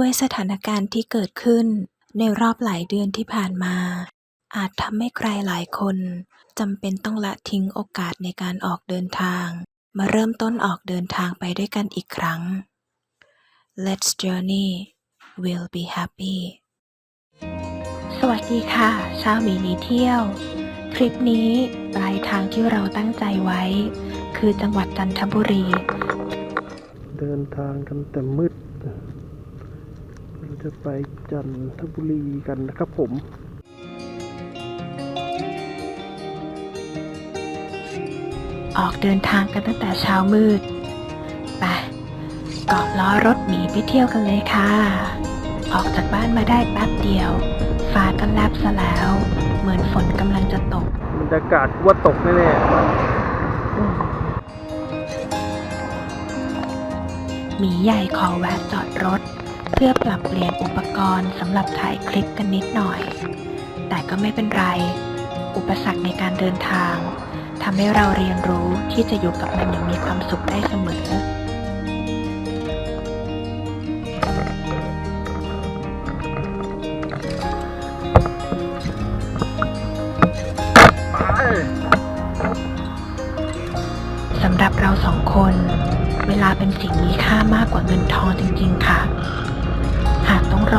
ด้วยสถานการณ์ที่เกิดขึ้นในรอบหลายเดือนที่ผ่านมา อาจทำให้ใครหลายคนจำเป็นต้องละทิ้งโอกาสในการออกเดินทาง มาเริ่มต้นออกเดินทางไปด้วยกันอีกครั้ง Let's journey will be happy สวัสดีค่ะชาวมีนีเที่ยว ทริปนี้ปลายทางที่เราตั้งใจไว้ คือจังหวัดจันทบุรี เดินทางกันแต่มืด เราจะไปจันทบุรีกันนะครับผมออกเดินทางกันตั้งแต่เช้ามืด ไปเกาะล้อรถหมีไปเที่ยวกันเลยค่ะ ออกจากบ้านมาได้แป๊บเดียว ฟ้าก็แลบซะแล้ว เหมือนฝนกำลังจะตกบรรยากาศกูว่าตกแน่หมีใหญ่ขอแวะจอดรถ เพื่อปรับเปลี่ยนอุปกรณ์สำหรับถ่ายคลิปกันนิดหน่อย แต่ก็ไม่เป็นไร อุปสรรคในการเดินทางทำให้เราเรียนรู้ที่จะอยู่กับมันอย่างมีความสุขได้เสมอสำหรับเราสองคน เวลาเป็นสิ่งมีค่ามากกว่าเงินทองจริง ๆค่ะ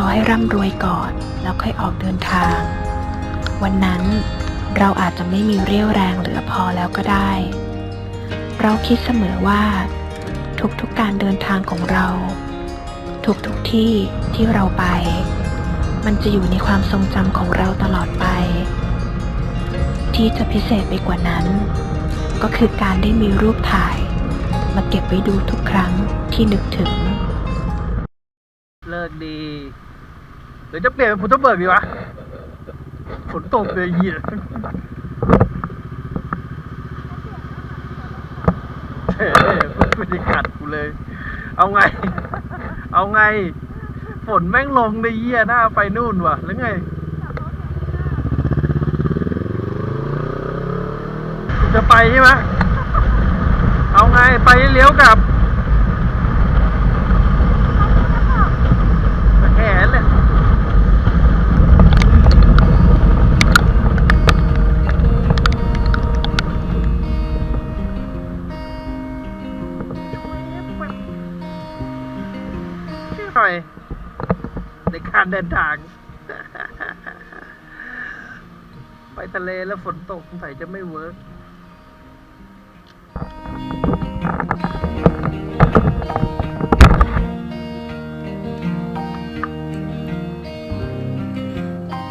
องรอให้ร่ำรวยก่อน แล้วค่อยออกเดินทาง วันนั้นเราอาจจะไม่มีเรี่ยวแรงเหลือพอแล้วก็ได้ เราคิดเสมอว่า ทุกๆการเดินทางของเรา ทุกๆที่ที่เราไป มันจะอยู่ในความทรงจำของเราตลอดไป ที่จะพิเศษไปกว่านั้น ก็คือการได้มีรูปถ่าย มาเก็บไว้ดูทุกครั้งที่นึกถึง เลิกดี หรือจะเปลี่ยนเป็นพุทธเบิกดีวะฝนตกเลยเหี้ยเฮ้ยไม่ได้ขัดกูเลย เอาไง เอาไง ฝนแม่งลงในเหี้ยหน้าไปนู่นวะแล้วไงจะไปใช่ไหมเอาไงไปเลี้ยวกลับ เดินทาง ไปทะเลแล้วฝนตกสงสัยจะไม่เวิร์ก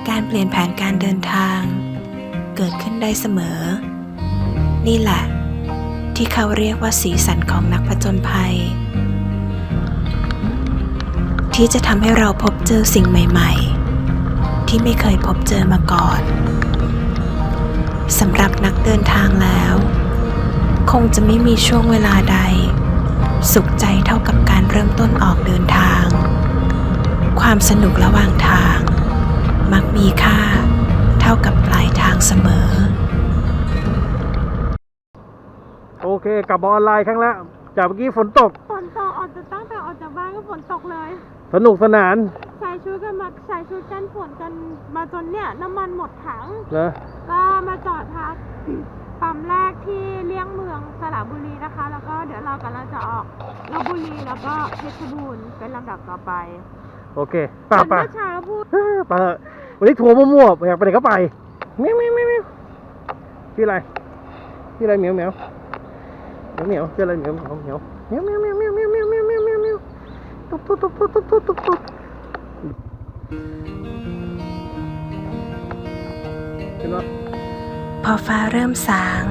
การเปลี่ยนแผนการเดินทาง เกิดขึ้นได้เสมอ นี่แหละ ที่เขาเรียกว่าสีสันของนักผจญภัย ที่จะทำให้เราพบเจอสิ่งใหม่ ๆ ที่ไม่เคยพบเจอมาก่อนสำหรับนักเดินทางแล้ว คงจะไม่มีช่วงเวลาใด สุขใจเท่ากับการเริ่มต้นออกเดินทาง ความสนุกระหว่างทาง มักมีค่าเท่ากับปลายทางเสมอ โอเคกลับมาออนไลน์ครั้งแล้วจากเมื่อกี้ฝนตกฝนตกออก สนุกสนานใส่ชุดกันมาใส่ชุดกันฝนกันมาจนเนี่ยน้ำมันหมดถัง นะก็มาจอดพักปั๊มแรกที่เลี่ยงเมืองสระบุรีนะคะ แล้วก็เดี๋ยวเรากำลังจะออกลบบุรีแล้วก็เพชรบูรณ์เป็นลำดับต่อไปโอเคป่าเห็นป่าเมื่อเช้าพูดป่าวันนี้ทัวร์มั่วๆอยากไปไหนก็ไปเมียวเมียวเมียวเมียวชื่ออะไรชื่ออะไรเหมียวเหมียวเหมียวเหมียวชื่ออะไรเหมียวเหมียวเหมียวเหมียวเหมียวเหมียว ตุ๊บตุ๊บตุ๊บตุ๊บตุ๊บตุ๊บตุ๊บพอฟ้าเริ่มสาง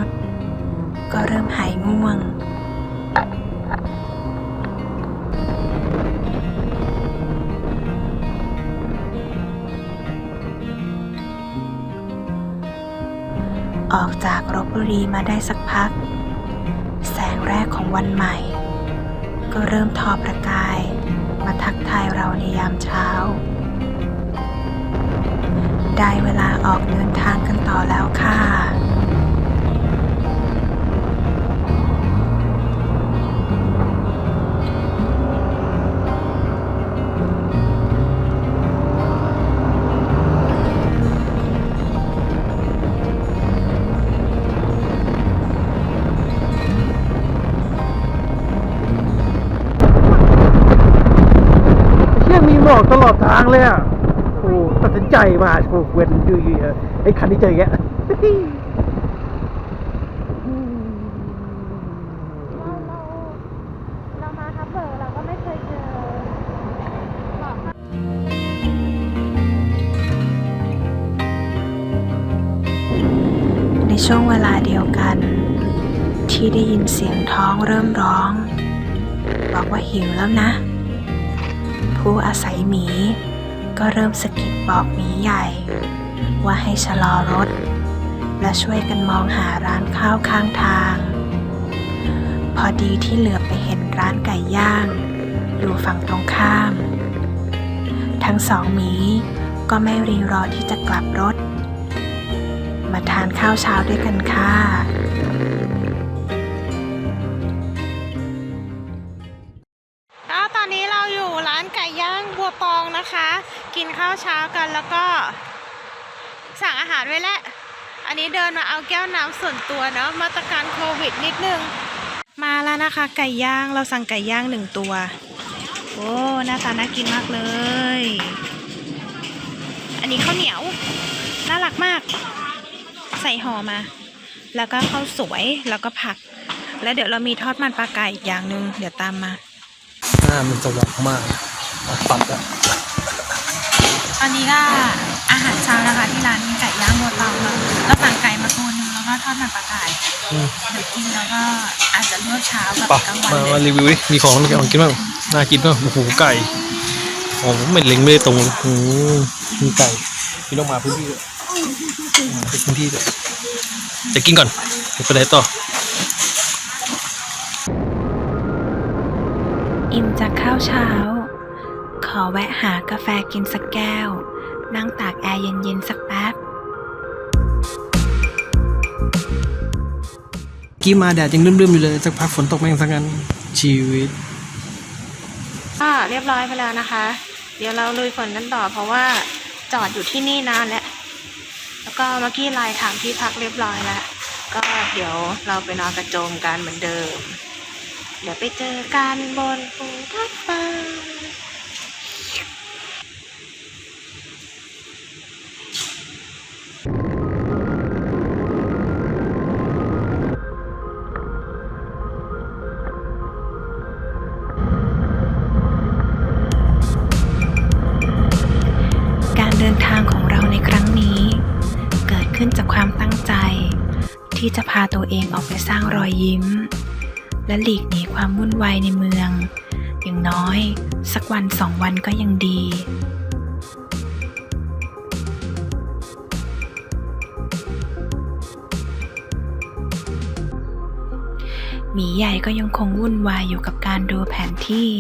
ก็เริ่มหายง่วง ออกจากรบบุรีมาได้สักพัก แสงแรกของวันใหม่ ก็เริ่มทอประกาย ทักทายเราในยามเช้า ได้เวลาออกเดินทางกันต่อแล้วค่ะ ๆไอ้คันนี้เจอแกเราเราเรามาทับเบิกเราก็ไม่เคยเจอหรอกในช่วงเวลาเดียวกัน ที่ได้ยินเสียงท้องเริ่มร้อง บอกว่าหิวแล้วนะ ผู้อาศัยหมี ก็เริ่มสะกิดบอกหมีใหญ่ ว่าให้ชะลอรถ และช่วยกันมองหาร้านข้าวข้างทาง พอดีที่เหลือไปเห็นร้านไก่ย่าง อยู่ฝั่งตรงข้าม ทั้งสองหมีก็ไม่รีรอที่จะกลับรถ มาทานข้าวเช้าด้วยกันค่ะก็ตอนนี้เราอยู่ร้านไก่ย่างบัวปองนะคะ กินข้าวเช้ากันแล้วก็ สั่งอาหารไว้แล้ว อันนี้เดินมาเอาแก้วน้ำส่วนตัวเนาะมาตรการโควิดนิดนึง มาแล้วนะคะ ไก่ย่างเราสั่งไก่ย่างหนึ่งตัว โอ้หน้าตาน่ากินมากเลย อันนี้ข้าวเหนียวน่ารักมาก ใส่ห่อมา แล้วก็ข้าวสวยแล้วก็ผัก แล้วเดี๋ยวเรามีทอดมันปลาไก่อีกอย่างหนึ่งเดี๋ยวตามมาหน้ามันสว่างมากปัดอะตอนนี้ก็อาหารเช้านะคะที่ร้านไก่ ย่างบัวเตาเราเราสั่งไก่มาตัวหนึงแล้วก็ทอดมันปลาไก่เดี๋ยวกินแล้วก็อาจจะลวกเช้ากับปะกลางวันมาเลมายรีวิวดิมีของอะไรกินบ้างน่ากินบ้างโอ้โหไก่โอ้โหไม่เล็งไม่ได้ตรงเลยโอ้โหมีไก่พี่ต้องมาพื้นที่ด้วยมาพื้นที่ด้วยจะกินก่อนเดี๋ยวไปไหนต่ออิ่มจากข้าวเช้า ขอแวะหากาแฟกินสักแก้ว นั่งตากแอร์เย็นๆสักแป๊บ กี้มาแดดยังรื่มๆอยู่เลยสักพักฝนตกแม่งสักงั้นชีวิตก็เรียบร้อยไปแล้วนะคะ เดี๋ยวเราลุยฝนกันต่อเพราะว่าจอดอยู่ที่นี่นานแล้วแล้วก็เมื่อกี้ไลน์ถามที่พักเรียบร้อยแล้วก็เดี๋ยวเราไปนอนกระโจมกันเหมือนเดิม เดี๋ยวไปเจอกันบนภูทับฟ้าก ที่จะพาตัวเองออกไปสร้างรอยยิ้ม และหลีกหนีความวุ่นวายในเมือง อย่างน้อย สักวันสองวันก็ยังดีหมีใหญ่ก็ยังคงวุ่นวายอยู่กับการดูแผนที่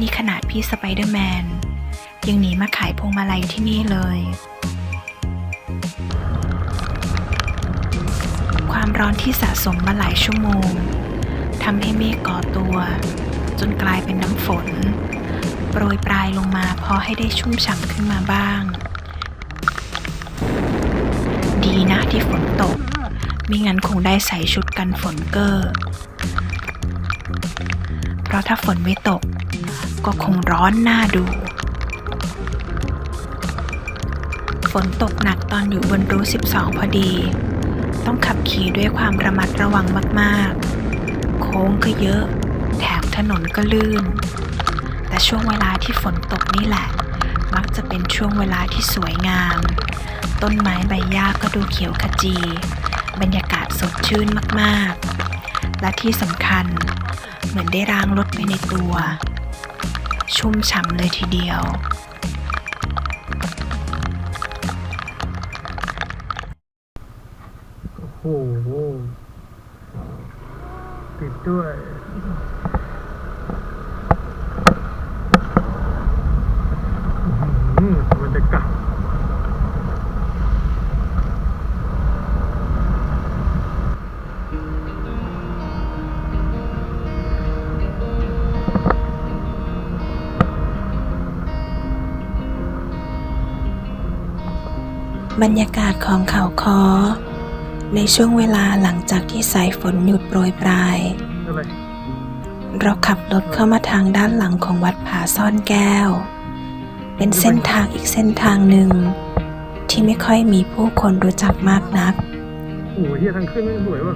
นี่ขนาดพี่สไปเดอร์แมน ยังหนีมาขายพวงมาลัยที่นี่เลย ร้อนที่สะสมมาหลายชั่วโมงทำให้เมฆก่อตัว จนกลายเป็นน้ำฝน โปรยปลายลงมาพอให้ได้ชุ่มฉ่ำขึ้นมาบ้าง ดีนะที่ฝนตกไม่งั้นคงได้ใส่ชุดกันฝนเกอร์เพราะถ้าฝนไม่ตก ก็คงร้อนหน่าดู ฝนตกหนักตอนอยู่บนรู12 พอดี ต้องขับขี่ด้วยความระมัดระวังมากๆ โค้งก็เยอะ แถมถนนก็ลื่นแต่ช่วงเวลาที่ฝนตกนี่แหละ มักจะเป็นช่วงเวลาที่สวยงาม ต้นไม้ใบหญ้าก็ดูเขียวขจี บรรยากาศสดชื่นมากๆ และที่สำคัญ เหมือนได้ล้างรถไปในตัว ชุ่มฉ่ำเลยทีเดียว โห ติดด้วยอื้อหือบรรยากาศบรรยากาศของเขาคอ ในช่วงเวลาหลังจากที่สายฝนหยุดโปรยปลาย เราขับรถเข้ามาทางด้านหลังของวัดผาซ่อนแก้ว เป็นเส้นทางอีกเส้นทางหนึ่ง ที่ไม่ค่อยมีผู้คนรู้จักมากนักโอ้โหเฮียทางขึ้นไม่สวยว่ะ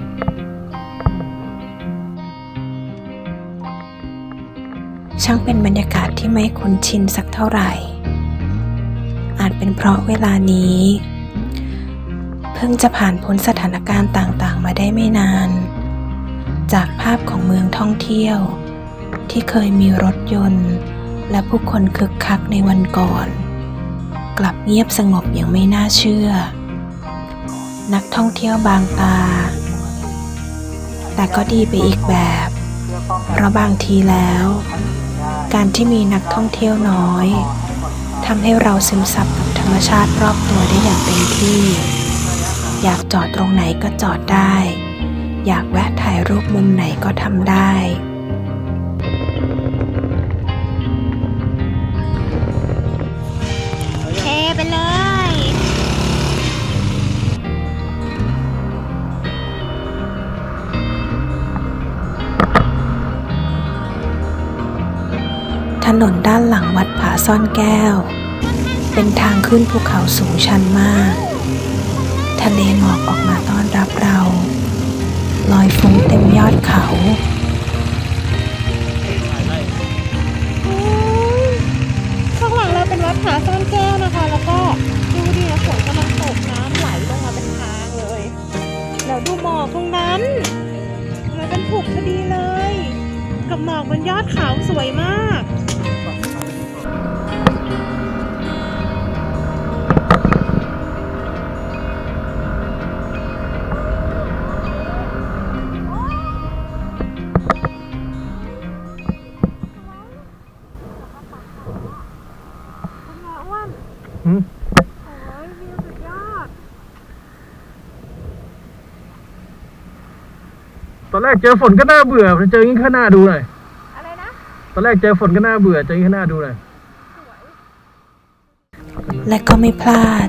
ช่างเป็นบรรยากาศที่ไม่คุ้นชินสักเท่าไหร่ อาจเป็นเพราะเวลานี้ พิ่งจะผ่านพ้นสถานการณ์ต่างๆ มาได้ไม่นาน จากภาพของเมืองท่องเที่ยว ที่เคยมีรถยนต์ และผู้คนคึกคักในวันก่อน กลับเงียบสงบอย่างไม่น่าเชื่อ นักท่องเที่ยวบางตา แต่ก็ดีไปอีกแบบ เพราะบางทีแล้ว การที่มีนักท่องเที่ยวน้อยทำให้เราซึมซับกับธรรมชาติรอบตัวได้อย่างเต็มที่ อยากจอดตรงไหนก็จอดได้ อยากแวะถ่ายรูปมุมไหนก็ทำได้ เทไปเลย ถนนด้านหลังวัดผาซ่อนแก้ว เป็นทางขึ้นภูเขาสูงชันมาก ทะเลหมอกออกมาต้อนรับเรา ลอยฟุ้งเต็มยอดเขาข้างหลังเราเป็นวัดผาซ่อนแก้วนะคะ แล้วก็ดูดินะฝนกำลังตกน้ำไหลลงมาเป็นทางเลยแล้วดูหมอกตรงนั้นมันเป็นผูกพอดีเลย กับหมอกบนยอดเขาสวยมาก กเจอฝนก็น่าเบื่อเจออย่างนี้ข้างหน้าดูหน่อยอะไรนะ ตอนแรกเจอฝนก็น่าเบื่อเจออย่างนี้ข้างหน้าดูหน่อยและก็ไม่พลาด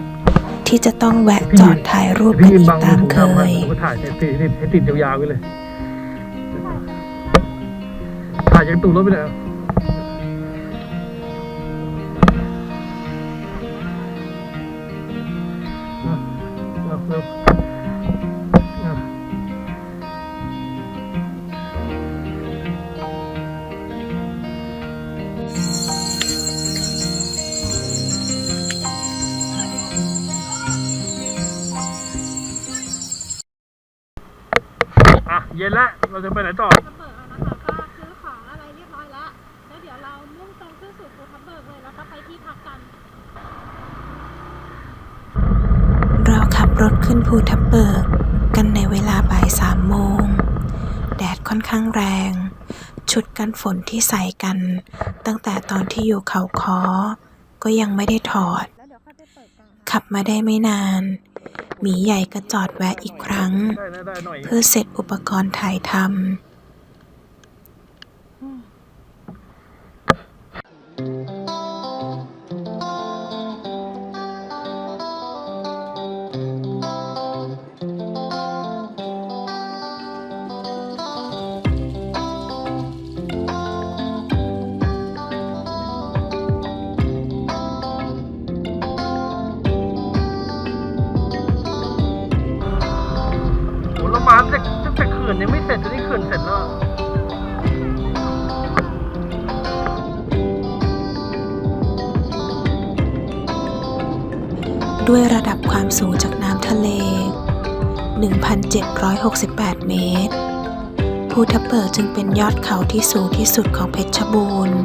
ที่จะต้องแวะจอดถ่ายรูปกันพี่ยืนอีบักงตามผมเคทำให้ยผมก็ถ่ายให้ติดให้ให้ติดยาวๆไปเลย ถ่ายจากตูดรถไปเลย เราจะไปไหนต่อทับเบิกแล้วนะคะก็ซื้อของอะไรเรียบร้อยแล้วแล้วเดี๋ยวเรามุ่งตรงขึ้นสู่ภูทับเบิกเลยแล้วก็ไปที่พักกัน เราขับรถขึ้นภูทับเบิกกันในเวลาบ่ายสามโมง แดดค่อนข้างแรง ชุดกันฝนที่ใส่กัน ตั้งแต่ตอนที่อยู่เขาคอก็ยังไม่ได้ถอดแล้วเดี๋ยวค่อยไปเปิดกลางขับมาได้ไม่นาน หมีใหญ่ก็จอดแวะอีกครั้ง เพื่อเสร็จอุปกรณ์ถ่ายทโห ยังไม่เสร็จจนนี่เขื่อนเสร็จแล้วด้วยระดับความสูงจากน้ำทะเล 1,768 เมตร ภูทับเบิกจึงเป็นยอดเขาที่สูงที่สุดของเพชรบูรณ์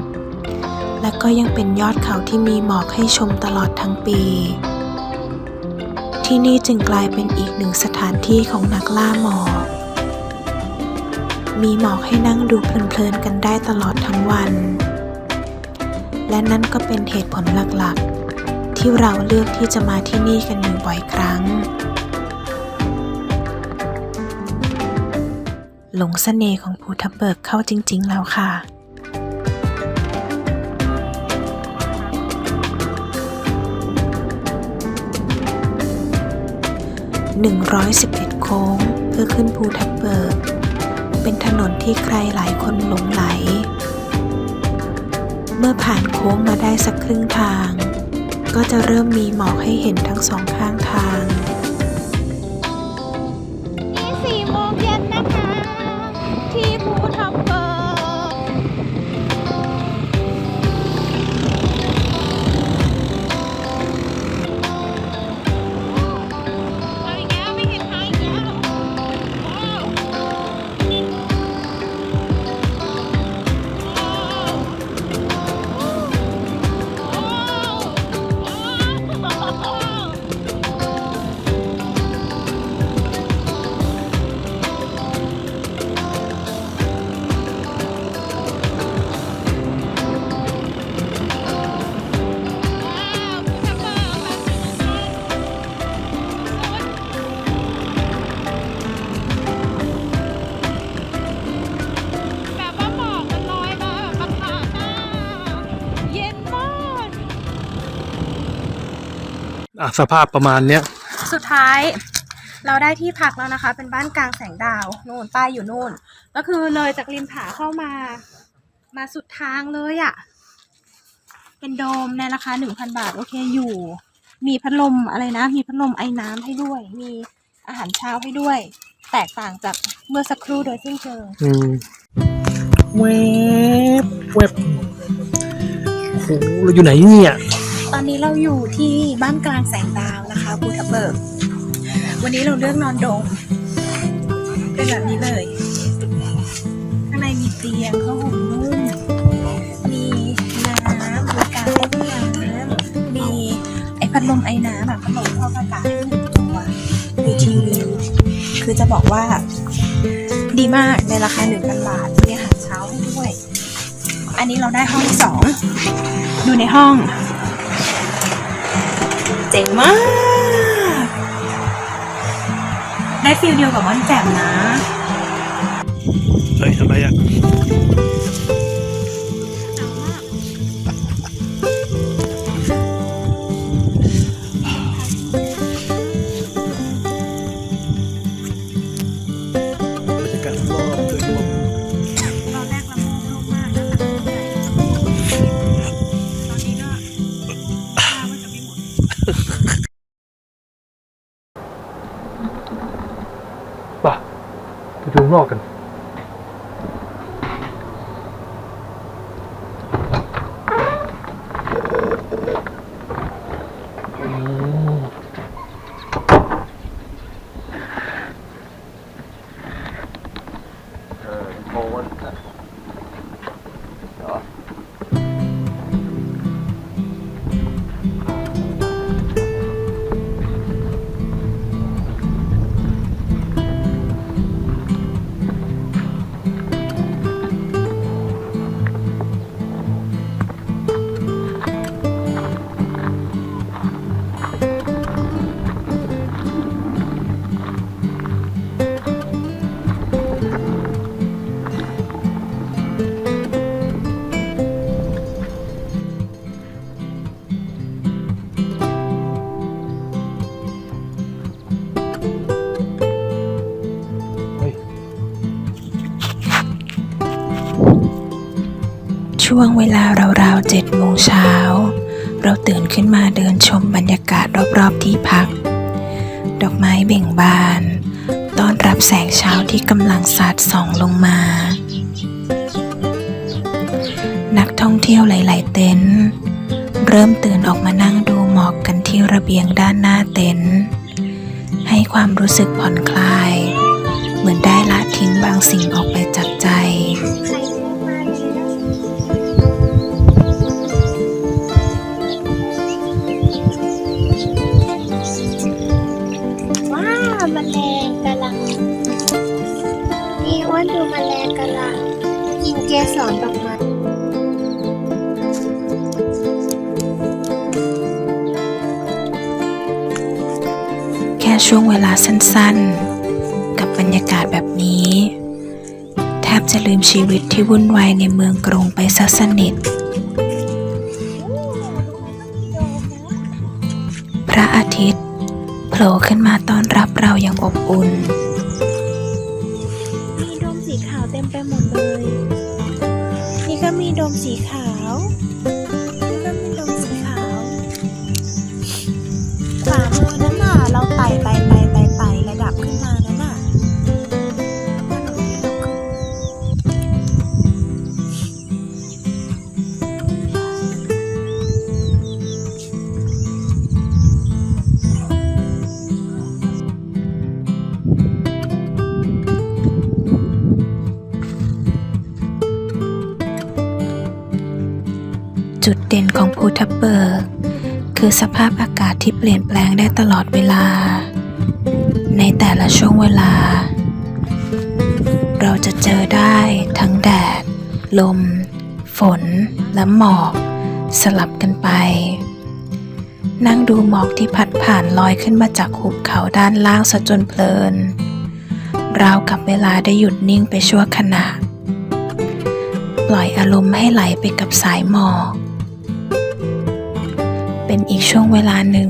และก็ยังเป็นยอดเขาที่มีหมอกให้ชมตลอดทั้งปี ที่นี่จึงกลายเป็นอีกหนึ่งสถานที่ของนักล่าหมอก มีหมอกให้นั่งดูเพลินๆกันได้ตลอดทั้งวัน และนั่นก็เป็นเหตุผลหลักๆ ที่เราเลือกที่จะมาที่นี่กันอยู่บ่อยครั้ง หลงเสน่ห์ของภูทับเบิกเข้าจริง ๆ แล้วค่ะ111 โค้งเพื่อขึ้นภูทับเบิก เป็นถนนที่ใครหลายคนหลงไหล เมื่อผ่านโค้งมาได้สักครึ่งทาง ก็จะเริ่มมีหมอกให้เห็นทั้งสองข้างทาง สภาพประมาณเนี้ยสุดท้ายเราได้ที่พักแล้วนะคะ เป็นบ้านกลางแสงดาวนู่นป้ายอยู่นู่น ก็คือเลยจากริมผาเข้ามา มาสุดทางเลยอะ่ะ เป็นโดมในราคาหนึ่งพันบาท โอเคอยู่ มีพัดลมอะไรนะ มีพัดลมไอ้น้ำให้ด้วย มีอาหารเช้าให้ด้วย แตกต่างจากเมื่อสักครู่โดยสิ้นเชิงอืมเวบเวบโอ้โหเราอยู่ไหนเนี่ย ตอนนี้เราอยู่ที่บ้านกลางแสงดาวนะคะภูทับเบิก วันนี้เราเลือกนอนโดมเป็นแบบนี้เลย ข้างในมีเตียงผ้าห่มนุ่มมีน้ำมีการเล่นน้ำมีไอพัดลมไอน้ำแบบพัดลมฟอกอกาศให้หนึ่งตัวมีทีวีคือจะบอกว่าดีมากในราคาหนึ่งพันบาทมีอาหารเช้าให้ด้วย อันนี้เราได้ห้องสองดูในห้อง เจ๋งมาก ได้ฟิลเดียวกับม่อนแจ่มนะ เฮ้ยทำไมอะ เวลาราวๆเจ็ดโมงเช้า เราตื่นขึ้นมาเดินชมบรรยากาศรอบๆที่พัก ดอกไม้เบ่งบานต้อนรับแสงเช้าที่กำลังสาดส่องลงมา นักท่องเที่ยวหลาย ๆ เต็นท์เริ่มตื่นออกมานั่งดูหมอกกันที่ระเบียงด้านหน้าเต็นท์ให้ความรู้สึกผ่อนคลาย เหมือนได้ละทิ้งบางสิ่งออกไปจากใจ ช่วงเวลาสั้นๆ กับบรรยากาศแบบนี้ แทบจะลืมชีวิตที่วุ่นวายในเมืองกรุงไปซะสนิท พระอาทิตย์โผล่ขึ้นมาต้อนรับเราอย่างอบอุ่น มีโดมสีขาวเต็มไปหมดเลย นี่ก็มีโดมสีขาว คือสภาพอากาศที่เปลี่ยนแปลงได้ตลอดเวลา ในแต่ละช่วงเวลา เราจะเจอได้ทั้งแดด ลม ฝน และหมอก สลับกันไป นั่งดูหมอกที่พัดผ่านลอยขึ้นมาจากหุบเขาด้านล่างซะจนเพลินราวกับเวลาได้หยุดนิ่งไปชั่วขณะ ปล่อยอารมณ์ให้ไหลไปกับสายหมอก เป็นอีกช่วงเวลาหนึ่ง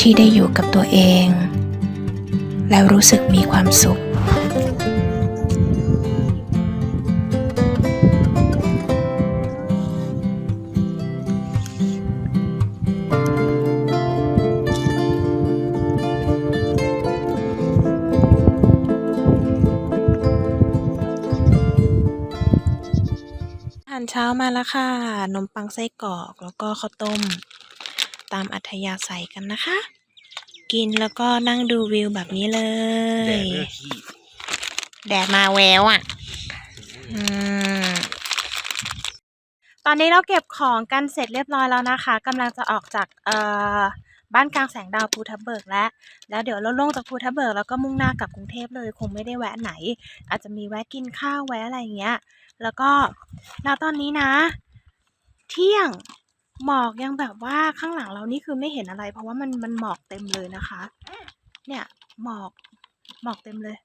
ที่ได้อยู่กับตัวเอง แล้วรู้สึกมีความสุข มาแล้วค่ะนมปังไส้กรอกแล้วก็ข้าวต้ม ตามอัธยาศัยกันนะคะ กินแล้วก็นั่งดูวิวแบบนี้เลย แดดมาแววอะอืมตอนนี้เราเก็บของกันเสร็จเรียบร้อยแล้วนะคะกำลังจะออกจากเอ่อ บ้านกลางแสงดาวภูทับเบิกแล้วแล้วเดี๋ยวเราลงจากภูทับเบิกแล้วก็มุ่งหน้ากลับกรุงเทพเลยคงไม่ได้แวะไหน อาจจะมีแวะกินข้าวแวะอะไรเงี้ย แล้วก็ณตอนนี้นะ เที่ยงหมอกยังแบบว่าข้างหลังเรานี่คือไม่เห็นอะไร เพราะว่ามันมันหมอกเต็มเลยนะคะ เนี่ยหมอกหมอกเต็มเลย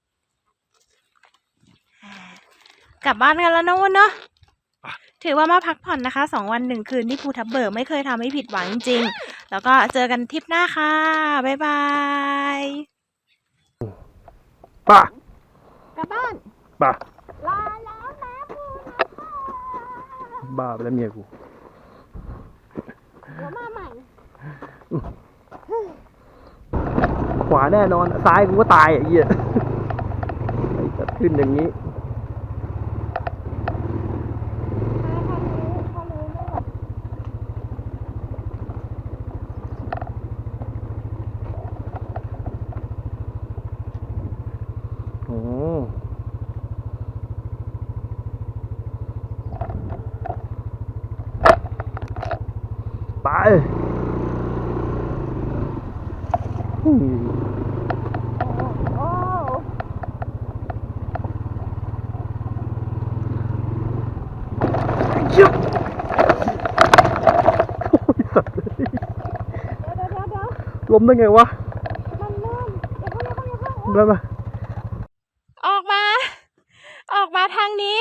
กลับบ้านกันแล้วนะวันเนาะ ถือว่ามาพักผ่อนนะคะสองวันหนึ่งคืนที่ภูทับเบิกไม่เคยทำให้ผิดหวังจริงๆแล้วก็เจอกันทริปหน้าค่ะ บ๊ายบายป่ะกลับบ้านป่ะลาแล้วนะภูบ้าไปแล้วเมียกูเดี๋ยวมาใหม่ขวาแน่นอน ซ้ายกูก็ตายอะไอ้เหี้ยไอ้จะขึ้นอย่างนี้ โอ้ไปอืมเยี่ยมโอ้ยสัตว์เลย เดี๋ยวเดี๋ยวเดี๋ยวเดี๋ยว ล้มได้ไงวะมันเลื่อนอย่าเพิ่งอย่าเพิ่งอย่าเพิ่งได้ปะออกมา ออกมาทางนี้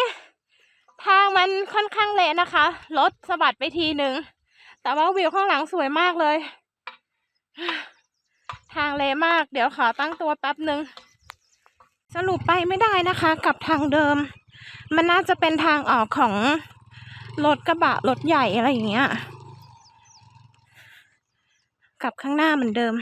ทางมันค่อนข้างเละนะคะ รถสะบัดไปทีหนึ่ง แต่ว่าวิวข้างหลังสวยมากเลย ทางเละมาก เดี๋ยวขอตั้งตัวแป๊บหนึ่ง สรุปไปไม่ได้นะคะกับทางเดิม มันน่าจะเป็นทางออกของรถกระบะรถใหญ่อะไรอย่างเงี้ย กลับข้างหน้าเหมือนเดิม